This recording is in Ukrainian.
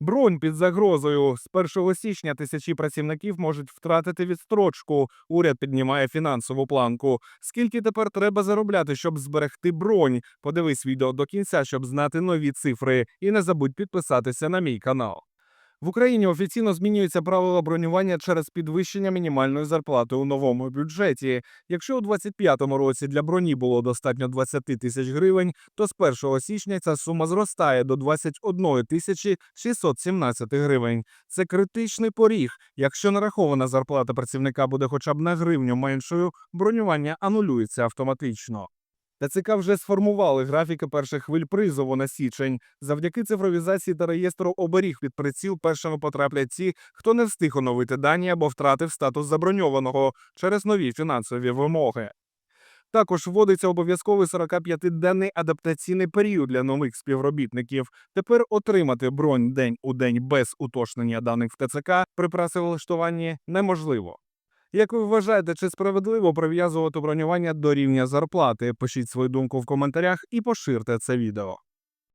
Бронь під загрозою. З 1 січня тисячі працівників можуть втратити відстрочку. Уряд піднімає фінансову планку. Скільки тепер треба заробляти, щоб зберегти бронь? Подивись відео до кінця, щоб знати нові цифри. І не забудь підписатися на мій канал. В Україні офіційно змінюються правила бронювання через підвищення мінімальної зарплати у новому бюджеті. Якщо у 2025 році для броні було достатньо 20 тисяч гривень, то з 1 січня ця сума зростає до 21 тисячі 617 гривень. Це критичний поріг. Якщо нарахована зарплата працівника буде хоча б на гривню меншою, бронювання анулюється автоматично. ТЦК вже сформували графіки перших хвиль призову на січень. Завдяки цифровізації та реєстру оберіг під приціл першими потраплять ті, хто не встиг оновити дані або втратив статус заброньованого через нові фінансові вимоги. Також вводиться обов'язковий 45-денний адаптаційний період для нових співробітників. Тепер отримати бронь день у день без уточнення даних в ТЦК при працевлаштуванні неможливо. Як ви вважаєте, чи справедливо прив'язувати бронювання до рівня зарплати? Пишіть свою думку в коментарях і поширте це відео.